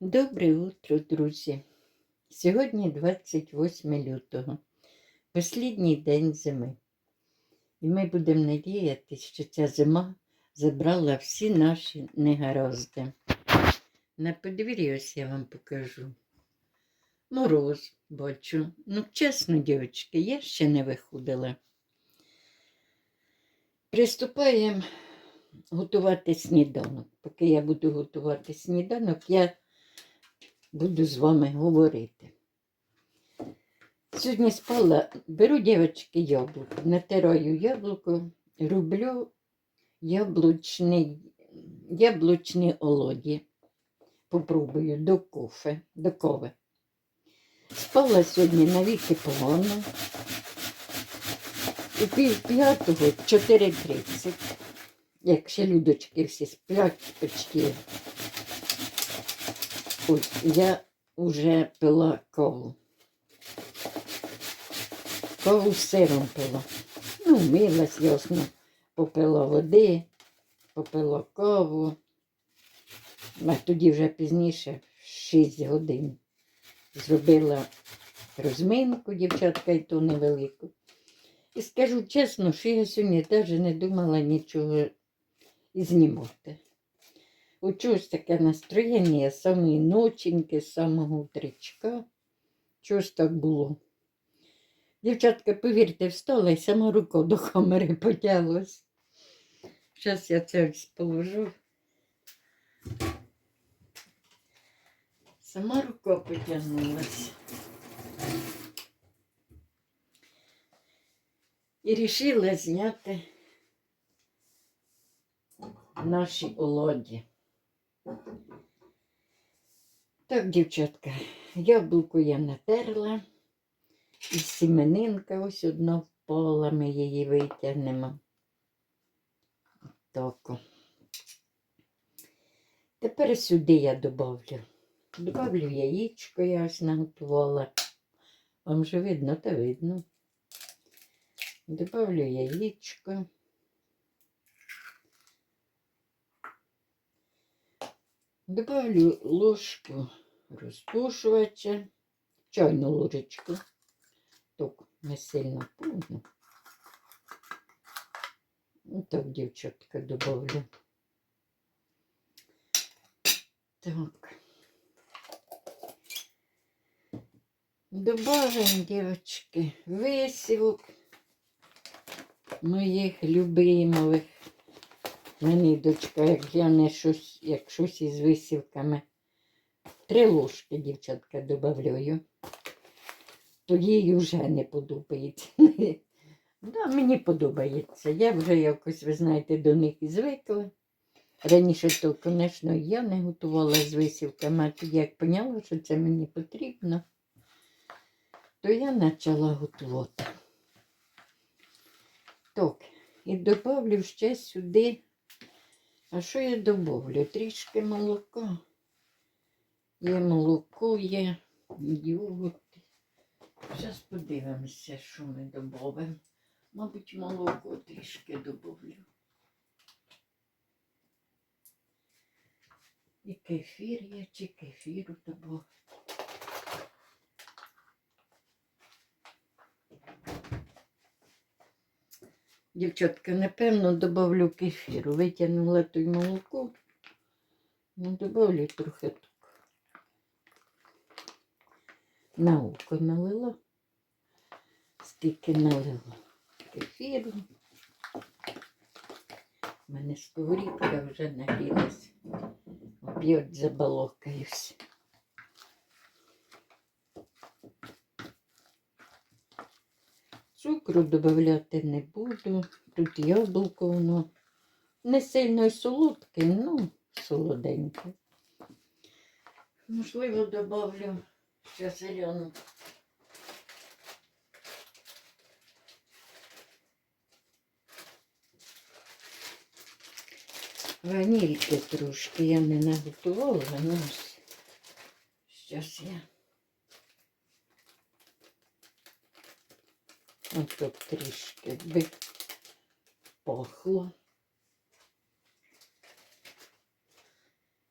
Добре утро, друзі. Сьогодні 28 лютого, останній день зими. І ми будемо надіятися, що ця зима забрала всі наші негаразди. На подвір'ї ось я вам покажу. Мороз бачу. Ну, чесно, дівчатки, я ще не виходила. Приступаємо готувати сніданок. Поки я буду готувати сніданок, я буду з вами говорити. Сьогодні спала, беру дівчатки яблуко, натираю яблуко, роблю яблучний, яблучні олоді. Попробую до кофе, до кови. Спала сьогодні навіки погано. У пів п'ятого 4.30. Як ще людочки всі сплять почти. Ось я вже пила каву. Каву з сиром пила. Ну, милась, ясно, попила води, попила каву. А тоді вже пізніше, 6 годин, зробила розминку, дівчатка, і то невелику. І скажу чесно, що я сьогодні навіть не думала нічого знімати. Чогось таке настроєння самої ноченьки, з самого утречка. Чогось так було. Дівчатка, повірте, встала і сама рука до камери потяглась. Зараз я це положу. Сама рука потягнулась. І вирішила зняти наші олоді. Так, дівчатка, яблуко я натерла. І сіменинка ось одна впала, ми її витягнемо. Так. Тепер сюди я добавлю. Добавлю яєчко, я ось наготувала. Вам же видно, та видно. Добавлю яєчко. Добавлю ложку розпушувача, чайну ложечку. Так, не сильно повно. Ну, так, дівчатка, добавлю. Так. Добавим, дівчатки, висівок моїх любимих. Мені дочка, як я не щось, як щось із висівками. Три ложки, дівчатка, додаю. То їй вже не подобається. да, мені подобається. Я вже якось, ви знаєте, до них і звикла. Раніше то, звісно, я не готувала з висівками, а тоді як поняла, що це мені потрібно, то я почала готувати. Так, і додавлю ще сюди. А що я добавлю? Трішки молока. Є молоко, є йогурт. Зараз подивимося, що ми додамо. Мабуть, молоко трішки добавлю. І кефір є, чи кефіру добавлю. Дівчатка, напевно, добавлю кефіру. Витягнула той молоко. Ну, добавлю трохи так. На око налила. Стільки налила кефіру. У мене сковорідка вже нагрілась. Оп'ять забалокаюсь. Цукру додавати не буду. Тут яблуко воно не сильно й солодке, ну, солоденьке. Можливо, добавлю ще зелену. Ванільки трошки я не наготувала, ну ось. Щас я. Ось тут трішки пахло.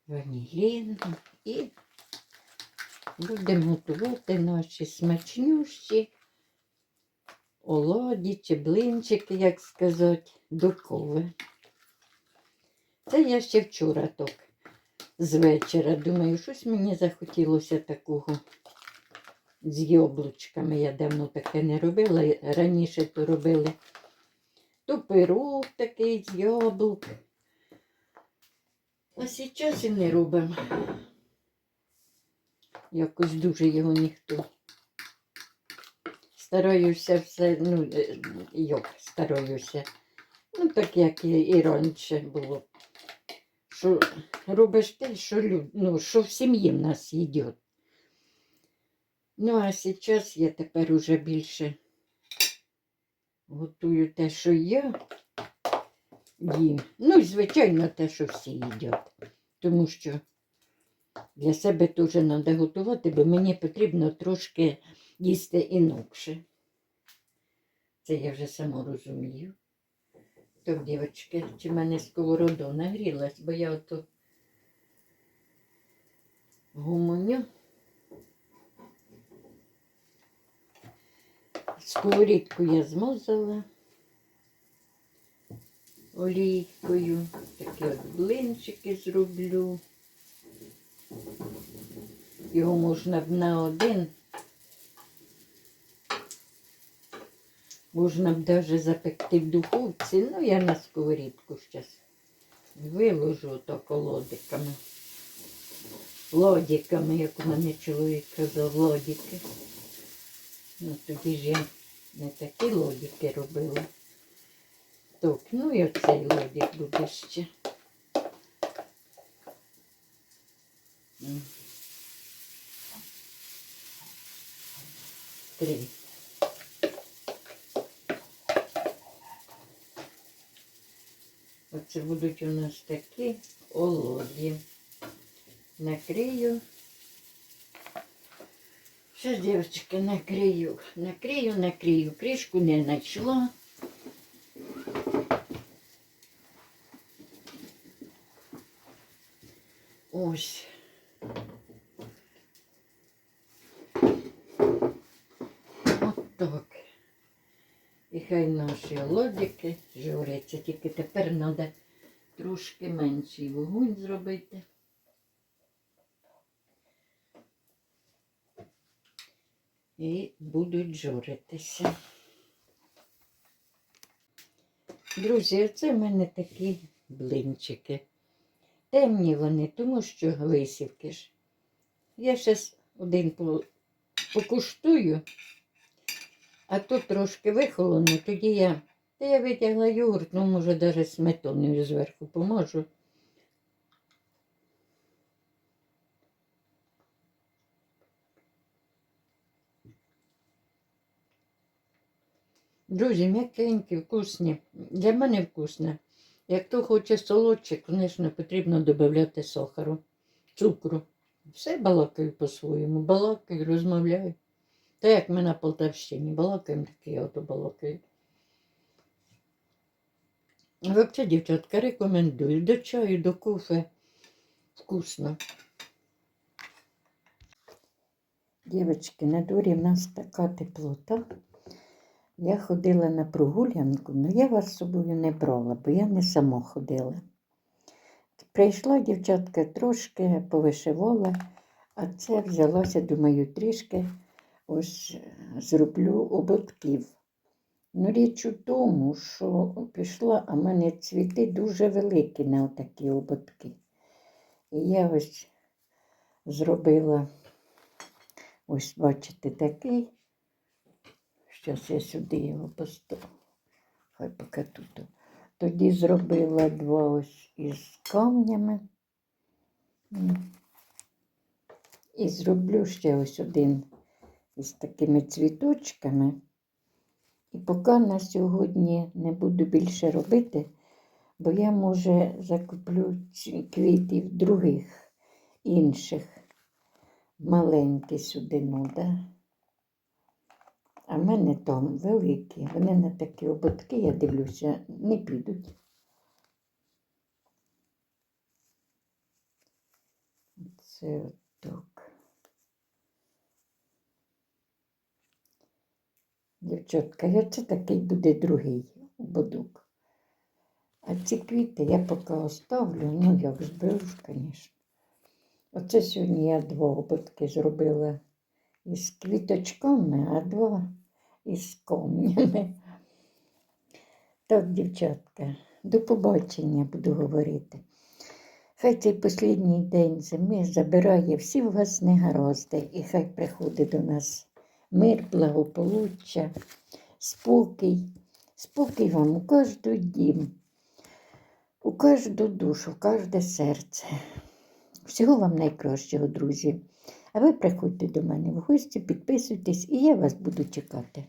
Ванілін і Будемо готувати наші смачнющі оладі чи блинчики, як сказати, до. Це я ще вчора так з вечора. Думаю, щось мені захотілося такого з яблучками. Я давно таке не робила. Раніше то робили то пирог такий з яблук. А зараз і не робимо. Якось дуже його ніхто. Стараюся все, ну, е, як стараюся. Ну, так як і, раніше було. Що робиш те, що, лю- ну, що в сім'ї в нас їдять. Ну, а зараз я тепер уже більше готую те, що я їм. Ну, і звичайно, те, що всі їдять. Тому що для себе теж треба готувати, бо мені потрібно трошки їсти інакше. Це я вже само розумію. Так, дівчатки, чи в мене сковорода нагрілась, бо я ото гумоню. Сковорідку я змазала олійкою. Такі от блинчики зроблю. Його можна б на один. Можна б навіть запекти в духовці. Ну, я на сковорідку зараз виложу то колодиками. Лодиками, як у мене чоловік казав, лодики. Ну, тоді ж я не такі лодики робила. Так, ну і оцей лодик буде ще. Три. Оце будуть у нас такі олоді. Накрию. Сейчас, девочки, накрию. Накрию, накрию. Кришку не знайшла. Ось. От так. І хай наші лодики журяться. Тільки тепер треба трошки менший вогонь зробити. І будуть журитися. Друзі, оце в мене такі блинчики. Темні вони, тому що висівки ж. Я зараз один покуштую, а тут трошки вихолоно, тоді я. Я витягла йогурт, ну, може, навіть сметаною зверху поможу. Друзі, м'якенькі, вкусні. Для мене вкусне. Як хто хоче солодче, звісно, потрібно додати сахару, цукру. Все балакаю по-своєму. Балакаю, розмовляю. Та як ми на Полтавщині балакаємо, так і я ото балакаю. Взагалі, дівчатка, рекомендую. До чаю, до кофе. Вкусно. Дівчатки, на дворі в нас така теплота. Я ходила на прогулянку, але я вас з собою не брала, бо я не сама ходила. Прийшла дівчатка трошки повишивала, а це взялася, думаю, трішки ось е, зроблю ободків. Ну, річ у тому, що пішла, а в мене цвіти дуже великі на отакі ободки. І я ось зробила, ось бачите, такий. Зараз я сюди його поставлю. Хай поки тут. Тоді зробила два ось із камнями. І зроблю ще ось один із такими цвіточками. І поки на сьогодні не буду більше робити, бо я, може, закуплю квітів других, інших, маленькі сюди, ну, да? А в мене там великі. Вони на такі ободки, я дивлюся, не підуть. Це отак. Дівчатка, я це такий буде другий ободок. А ці квіти я поки оставлю, ну як зберу, звісно. Оце сьогодні я два ободки зробила із квіточками, а два із камнями. Так, дівчатка, до побачення буду говорити. Хай цей останній день зими забирає всі у вас негаразди, і хай приходить до нас мир, благополуччя, спокій. Спокій вам у кожну дім, у кожну душу, в кожне серце. Всього вам найкращого, друзі. А ви приходьте до мене в гості, підписуйтесь, і я вас буду чекати.